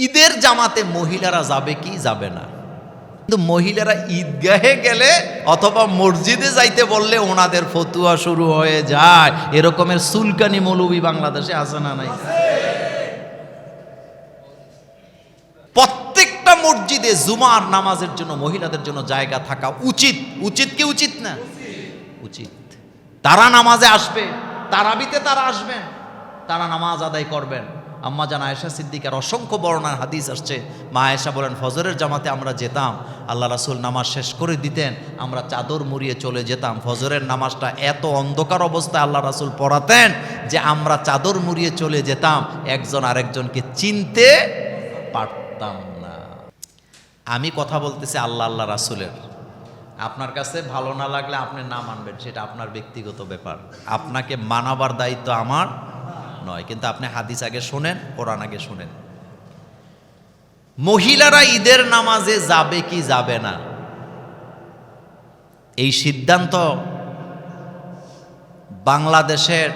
ঈদের জামাতে মহিলারা যাবে কি যাবে না? কিন্তু মহিলারা ঈদগাহে গেলে অথবা মসজিদে যাইতে বললে ওনাদের ফতুয়া শুরু হয়ে যায়। এরকমের সুলকানি মৌলবী বাংলাদেশে আছে না নাই? প্রত্যেকটা মসজিদে জুমার নামাজের জন্য মহিলাদের জন্য জায়গা থাকা উচিত। উচিত কি উচিত না? উচিত। তারা নামাজে আসবে, তারাবিতে তারা আসবেন তারা নামাজ আদায় করবেন। আম্মা জান আয়েশা সিদ্দিকার অসংখ্য বর্ণার হাদিস আসছে। মা আয়েশা বলেন, ফজরের জামাতে আমরা যেতাম, আল্লাহ রাসুল নামাজ শেষ করে দিতেন, আমরা চাদর মুড়িয়ে চলে যেতাম। ফজরের নামাজটা এত অন্ধকার অবস্থায় আল্লাহ রাসুল পড়াতেন যে আমরা চাদর মুড়িয়ে চলে যেতাম। একজন আরেকজনকে চিনতে পারতাম না। আমি কথা বলতেছি আল্লাহ আল্লাহ রাসুলের। আপনার কাছে ভালো না লাগলে আপনি না মানবেন, সেটা আপনার ব্যক্তিগত ব্যাপার। আপনাকে মানাবার দায়িত্ব আমার নয়, কিন্তু আপনি হাদিস আগে শোনেন, কোরআন আগে শোনেন। মহিলারা ঈদের নামাজে যাবে কি যাবে না? এই সিদ্ধান্ত বাংলাদেশের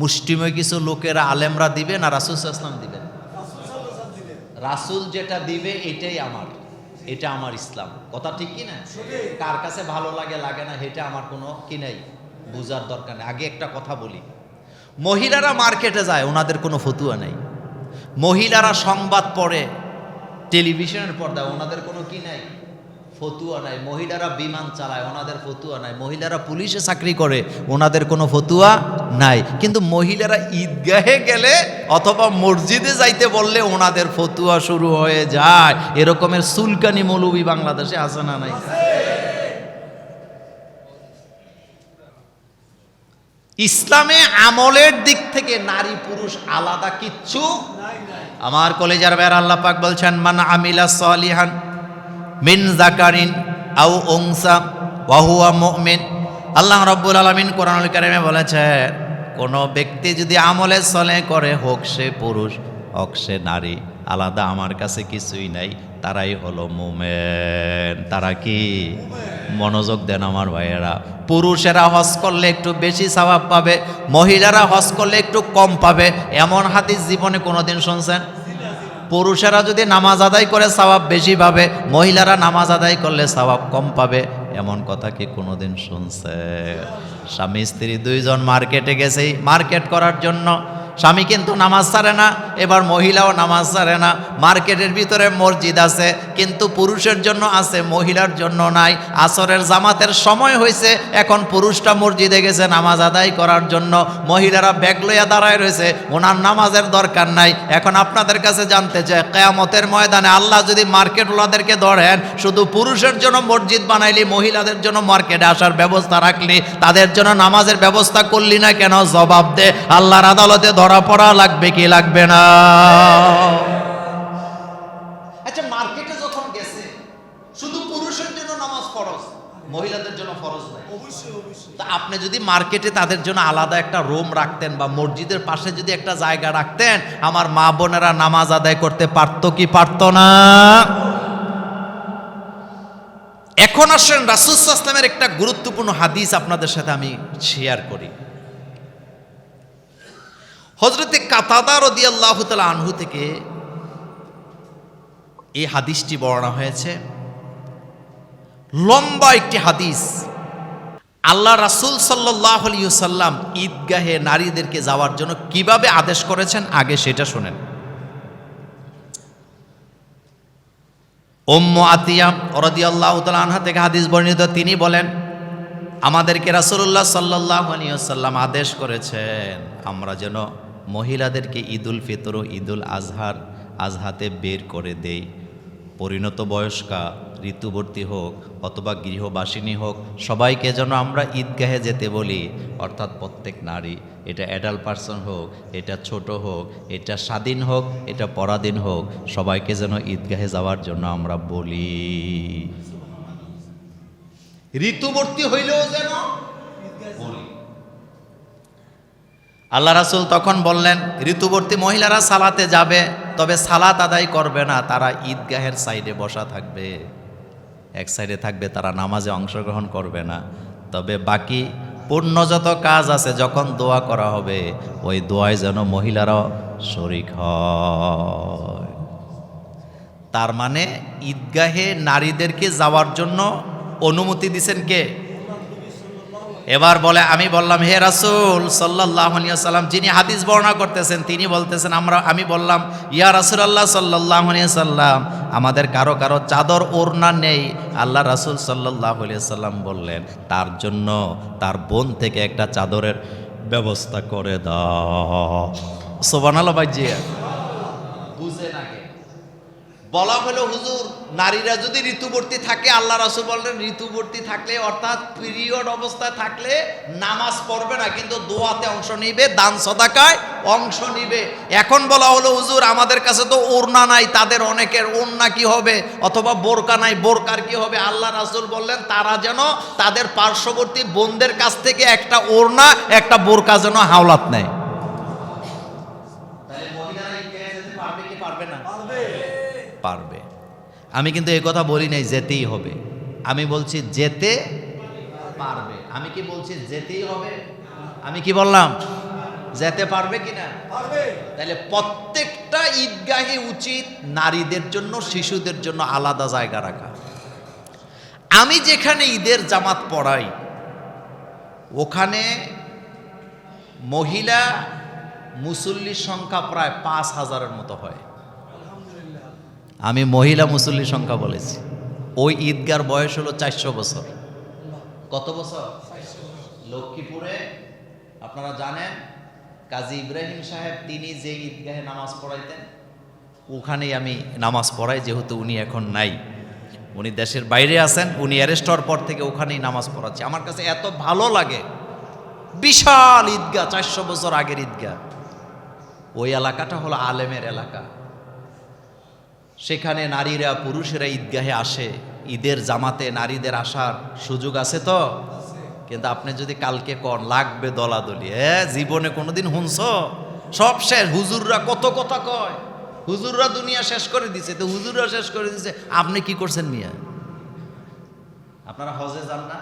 মুষ্টিময় কিছু লোকেরা আলেমরা দিবে না রাসুল ইসলাম দিবেন? রাসুল যেটা দিবে এটাই আমার, এটা আমার ইসলাম। কথা ঠিক কি না? কার কাছে ভালো লাগে লাগে না এটা আমার কোনো কি নাই, বুঝার দরকার নেই। আগে একটা কথা বলি। মহিলারা মার্কেটে যায়, ওনাদের কোনো ফতুয়া নেই। মহিলারা সংবাদ পড়ে, টেলিভিশনের পর্দায়, ওনাদের কোনো কি নাই? ফতুয়া নাই। মহিলারা বিমান চালায়, ওনাদের ফতুয়া নাই। মহিলারা পুলিশে চাকরি করে, ওনাদের কোনো ফতুয়া নাই। কিন্তু মহিলারা ঈদগাহে গেলে অথবা মসজিদে যাইতে বললে ওনাদের ফতুয়া শুরু হয়ে যায়। এরকমের সুলকানি মৌলবী বাংলাদেশে আছে না নাই? ইসলামে আমলের দিক থেকে নারী পুরুষ আলাদা কিচ্ছু আমার কলেজার বের আল্লাহ পাক বলছেন, মান আমিলা সলিহান মিন জাকারিন আউ ওংসা ওয়াহুয়া মুমিন। আল্লাহ রব্বুল আলমিন কোরআনুল কারিমে বলেছেন, কোনো ব্যক্তি যদি আমলে সলে করে, হোক সে পুরুষ, হোক সে নারী। আলাদা আমার কাছে কিছুই নাই, তারাই হলো মোমেন। তারা কি? মনোযোগ দেন আমার ভাইয়েরা। পুরুষেরা হজ করলে একটু বেশি স্বভাব পাবে, মহিলারা হজ করলে একটু কম পাবে। এমন হাদিস জীবনে কোনোদিন শুনছেন? পুরুষেরা যদি নামাজ আদায় করে সওয়াব বেশি পাবে, মহিলারা নামাজ আদায় করলে সওয়াব কম পাবে। এমন কথা কি কোনোদিন শুনছে স্বামী, স্ত্রী দুইজন মার্কেটে গেছে মার্কেট করার জন্য স্বামী কিন্তু নামাজ ছাড়ে না, এবার মহিলাও নামাজ ছাড়ে না। মার্কেটের ভিতরে মসজিদ আছে, কিন্তু পুরুষের জন্য আছে, মহিলার জন্য নাই। আসরের জামাতের সময় হয়েছে, এখন পুরুষটা মসজিদে গেছে নামাজ আদায় করার জন্য। মহিলারা ব্যাগ লইয়া দাঁড়ায় রয়েছে, ওনার নামাজের দরকার নাই। এখন আপনাদের কাছে জানতে চাই, কেয়ামতের ময়দানে আল্লাহ যদি মার্কেট ওলাদেরকে ধরেন, শুধু পুরুষের জন্য মসজিদ বানাইলি, মহিলাদের জন্য মার্কেটে আসার ব্যবস্থা রাখলি, তাদের জন্য নামাজের ব্যবস্থা করলি না কেন? জবাব দে। আল্লাহর আদালতে ধরা পড়া লাগবে কি লাগবে না? আচ্ছা মার্কেটে যখন গেছে শুধু পুরুষের জন্য নামাজ ফরজ মহিলাদের জন্য ফরজ নাই তা আপনি যদি মার্কেটে তাদের জন্য আলাদা একটা রুম রাখতেন বা মসজিদের পাশে যদি একটা জায়গা রাখতেন আমার মা বোনেরা নামাজ আদায় করতে পারতো কি পারতো না? এখন আসেন রাসুসাল্লামের একটা গুরুত্বপূর্ণ হাদিস আপনাদের সাথে আমি শেয়ার করি। হজরতে কাতাদা রদি আল্লাহ আনহু থেকে এই হাদিসটি বর্ণনা হয়েছে। লম্বা একটি হাদিস। আল্লাহ রাসুল সাল্লাহ সাল্লাম ঈদগাহে নারীদেরকে যাওয়ার জন্য কীভাবে আদেশ করেছেন? আগে সেটা শোনেন। ওম্ম আতিয়া রদি আল্লাহ আনহা থেকে হাদিস বর্ণিত, তিনি বলেন, আমাদেরকে রাসুল্লাহ সাল্লাহ সাল্লাম আদেশ করেছেন, আমরা যেন মহিলাদেরকে ঈদুল ফিতর ও ঈদুল আজহার আজহাতে বের করে দেই। পরিণত বয়স্কা, ঋতুবর্তী হোক অথবা গৃহবাসিনী হোক, সবাইকে যেন আমরা ঈদগাহে যেতে বলি, অর্থাৎ প্রত্যেক নারী। এটা অ্যাডাল্ট পার্সন হোক, এটা ছোট হোক, এটা স্বাধীন হোক, এটা পরাধীন হোক, সবাইকে যেন ঈদগাহে যাওয়ার জন্য আমরা বলি। ঋতুবর্তী হইলেও যেন আল্লাহ রাসুল তখন বললেন, ঋতুবর্তী মহিলারা সালাতে যাবে, তবে সালাত আদায় করবে না, তারা ঈদগাহের সাইডে বসা থাকবে। এক সাইডে থাকবে, তারা নামাজে অংশগ্রহণ করবে না। তবে বাকি পূর্ণ যত কাজ আছে, যখন দোয়া করা হবে, ওই দোয়ায় যেন মহিলারাও শরিক তার মানে ঈদগাহে নারীদেরকে যাওয়ার জন্য অনুমতি দিছেন কে? এবার বলে, আমি বললাম, হে রাসুল সাল্লাহ সাল্লাম যিনি হাদিস বর্ণনা করতেছেন, তিনি বলতেছেন, আমরা, আমি বললাম, ইয়া রাসুল আল্লাহ সাল্লাহ সাল্লাম আমাদের কারও কারও চাদর, ওড়না নেই। আল্লাহ রাসুল সাল্লাহ সাল্লাম বললেন, তার জন্য তার বোন থেকে একটা চাদরের ব্যবস্থা করে দাও। সোবানালো নাকি বলা হলো, হুজুর, নারীরা যদি ঋতুবর্তী থাকে, আল্লাহ রাসুল বললেন, ঋতুবর্তী থাকলে, অর্থাৎ পিরিয়ড অবস্থায় থাকলে নামাজ পড়বে না, কিন্তু দোয়াতে অংশ নিবে, দান সদাকায় অংশ নিবে। এখন বলা হলো, হুজুর, আমাদের কাছে তো ওড়না নাই, তাদের অনেকের ওড়না কি হবে? অথবা বোরকা নাই, বোরকার কি হবে? আল্লাহ রাসুল বললেন, তারা যেন তাদের পার্শ্ববর্তী বোনদের কাছ থেকে একটা ওড়না, একটা বোরকা যেন হাওলাত নেয় তাহলে মহিলারা পারবে কি পারবে না পারবে আমি কিন্তু এই কথা বলি নাই যেতেই হবে। আমি বলছি যেতে পারবে। আমি কি বলছি যেতেই হবে? আমি কি বললাম যেতে পারবে কি না? তাহলে প্রত্যেকটা ঈদগাহে উচিত নারীদের জন্য শিশুদের জন্য আলাদা জায়গা রাখা। আমি যেখানে ঈদের জামাত পড়াই ওখানে মহিলা মুসল্লির সংখ্যা প্রায় পাঁচ হাজারের মতো হয়। আমি মহিলা মুসল্লির সংখ্যা বলেছি। ওই ঈদগার বয়স হলো চারশো বছর। কত বছর? লক্ষ্মীপুরে। আপনারা জানেন, কাজী ইব্রাহিম সাহেব তিনি যে ঈদগাহে নামাজ পড়াইতেন, ওখানেই আমি নামাজ পড়াই, যেহেতু উনি এখন নাই। উনি দেশের বাইরে আছেন, উনি অ্যারেস্ট হওয়ার পর থেকে ওখানেই নামাজ পড়াচ্ছে। আমার কাছে এত ভালো লাগে। বিশাল ঈদগাহ, চারশো বছর আগের ঈদগাহ। ওই এলাকাটা হলো আলেমের এলাকা। সেখানে নারীরা পুরুষেরা ঈদগাহে আসে। ঈদের জামাতে নারীদের আসার সুযোগ আছে তো? কিন্তু আপনি যদি কালকে কর লাগবে দলাদলি। হ্যাঁ জীবনে কোনোদিন হুনছ? সব শেষ। হুজুররা কত কথা কয়? হুজুররা দুনিয়া শেষ করে দিছে। তো হুজুররা শেষ করে দিছে। আপনি কি করছেন মিয়া? আপনারা হজে যান না?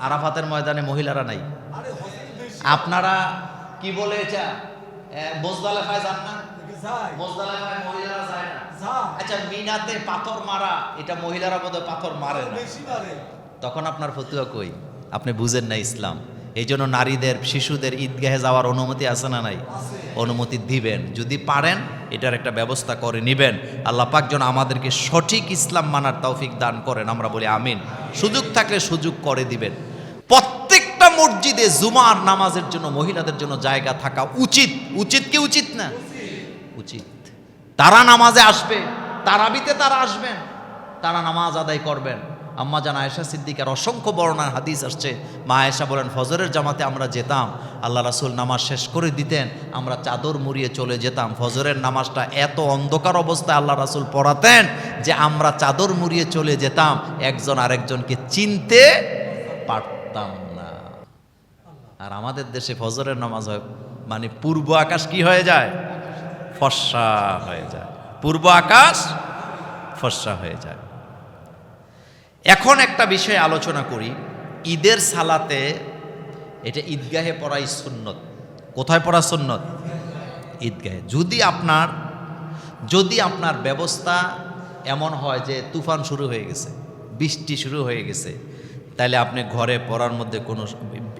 আরাফাতের ময়দানে মহিলারা নাই? আপনারা কি বলে এটা? মোজদালেফায় যান না? না আচ্ছা মিনাতে পাথর মারা এটা মহিলারা বোধহয় পাথর মারে না। তখন আপনার ফতুয়া কই? আপনি বুঝেন না ইসলাম। এই জন্য নারীদের শিশুদের ঈদগাহে যাওয়ার অনুমতি আছে না নাই? অনুমতি দিবেন। যদি পারেন এটার একটা ব্যবস্থা করে নিবেন। আল্লাহ পাক যেন আমাদেরকে সঠিক ইসলাম মানার তৌফিক দান করেন আমরা বলি আমিন। সুযোগ থাকলে সুযোগ করে দিবেন। প্রত্যেকটা মসজিদে জুমার নামাজের জন্য মহিলাদের জন্য জায়গা থাকা উচিত। উচিত কি উচিত না? উচিত। তারা নামাজে আসবে। তারাবিতে তারা আসবেন, তারা নামাজ আদায় করবেন। আম্মা জান আয়েশা সিদ্দিকার অসংখ্য বর্ণার হাদিস আসছে। মা আয়েশা বলেন, ফজরের জামাতে আমরা যেতাম, আল্লাহ রাসুল নামাজ শেষ করে দিতেন, আমরা চাদর মুড়িয়ে চলে যেতাম। ফজরের নামাজটা এত অন্ধকার অবস্থায় আল্লাহ রাসুল পড়াতেন যে আমরা চাদর মুড়িয়ে চলে যেতাম। একজন আরেকজনকে চিনতে পারতাম না। আর আমাদের দেশে ফজরের নামাজ হয় মানে পূর্ব আকাশ কি হয়ে যায়? ফর্সা হয়ে যায়। পূর্ব আকাশ ফর্সা হয়ে যায়। এখন একটা বিষয়ে আলোচনা করি। ঈদের সালাতে এটা ঈদগাহে পড়াই সুন্নত। কোথায় পড়া সুন্নত? ঈদগাহে। যদি আপনার যদি আপনার ব্যবস্থা এমন হয় যে তুফান শুরু হয়ে গেছে, বৃষ্টি শুরু হয়ে গেছে, তাহলে আপনি ঘরে পড়ার মধ্যে কোনো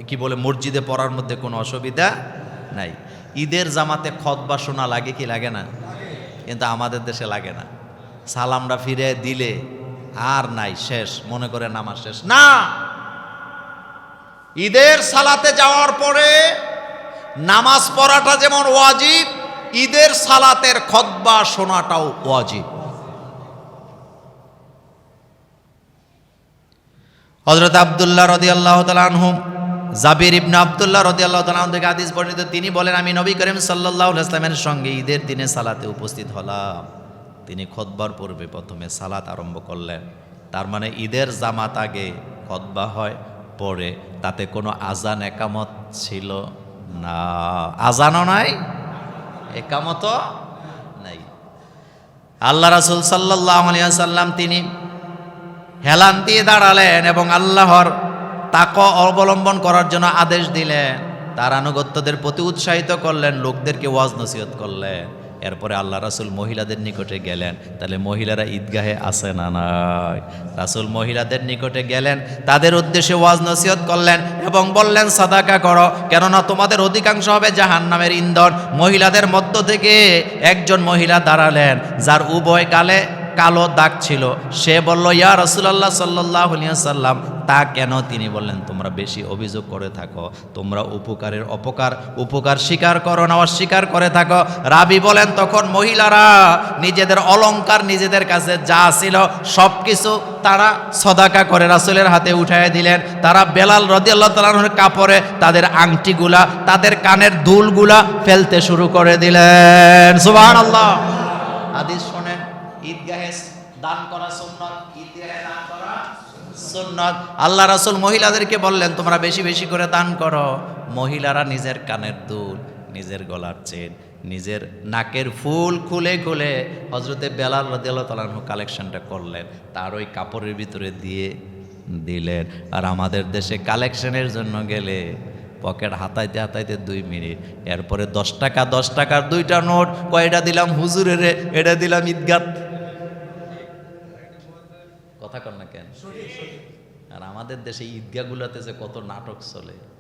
কি বলে, মসজিদে পড়ার মধ্যে কোনো অসুবিধা নাই। ঈদের জামাতে খতবা শোনা লাগে কি লাগে না? কিন্তু আমাদের দেশে লাগে না। সালামটা ফিরে দিলে আর নাই, শেষ। মনে করে নামাজ শেষ। না! ঈদের সালাতে যাওয়ার পরে নামাজ পড়াটা যেমন ওয়াজিব, ঈদের সালাতের খতবা শোনাটাও ওয়াজিব। হজরত আবদুল্লাহ রদি আল্লাহ আনহুম জাবির ইবনে আবদুল্লাহ রদি আল্লাহ তালাহ থেকে আদিস বর্ণিত, তিনি বলেন, আমি নবী করিম সাল্লাহ ইসলামের সঙ্গে ঈদের দিনে সালাতে উপস্থিত হলাম। তিনি খতবার পূর্বে প্রথমে সালাত আরম্ভ করলেন। তার মানে ঈদের জামাত আগে খতবা হয়, পরে তাতে কোনো আজান একামত ছিল না। আজানও নাই একামত নাই। আল্লাহ রাসুল সাল্লাহ আলিয়া সাল্লাম তিনি হেলান দিয়ে দাঁড়ালেন এবং আল্লাহর তাক অবলম্বন করার জন্য আদেশ দিলেন। তার আনুগত্যদের প্রতি উৎসাহিত করলেন, লোকদেরকে ওয়াজ নসিহত করলেন। এরপরে আল্লাহ রাসুল মহিলাদের নিকটে গেলেন। তাহলে মহিলারা ঈদগাহে আসে না নাই? রাসুল মহিলাদের নিকটে গেলেন, তাদের উদ্দেশ্যে ওয়াজ নসিহত করলেন এবং বললেন, সাদাকা করো, কেননা তোমাদের অধিকাংশ হবে জাহান নামের ইন্ধন। মহিলাদের মধ্য থেকে একজন মহিলা দাঁড়ালেন, যার উভয় কালে কালো দাগ ছিল। সে বলল, ইয়া রসুলাল্লাহ সাল্লাহ সাল্লাম তা কেন তিনি বললেন, তোমরা বেশি অভিযোগ করে থাকো, তোমরা উপকারের অপকার, উপকার স্বীকার করো না, অস্বীকার করে থাকো। রাবি বলেন, তখন মহিলারা নিজেদের অলংকার নিজেদের কাছে যা ছিল সব কিছু তারা সদাকা করে রাসুলের হাতে উঠাই দিলেন। তারা বেলাল রদি আল্লাহ তালাহর কাপড়ে তাদের আংটিগুলা, তাদের কানের দুলগুলা ফেলতে শুরু করে দিলেন। সুবাহ আল্লাহ হাদিস শোনেন, ঈদগাহে দান করা সুন্নত, ঈদগাহে দান করা সুন্নত। আল্লাহ রাসূল মহিলাদেরকে বললেন, তোমরা বেশি বেশি করে দান করো। মহিলারা নিজের কানের দুল, নিজের গলার চেন, নিজের নাকের ফুল খুলে খুলে হজরতে বেলাল রাদিয়াল্লাহু তাআলা কালেকশনটা করলেন। তার ওই কাপড়ের ভিতরে দিয়ে দিলেন। আর আমাদের দেশে কালেকশনের জন্য গেলে পকেট হাতাইতে হাতাইতে দুই মিনিট। এরপরে দশ টাকা, দশ টাকার দুইটা নোট, কয়টা দিলাম হুজুরের, এটা দিলাম ঈদগাত কথা কর না কেন? আর আমাদের দেশে ঈদগাগুলোতে যে কত নাটক চলে।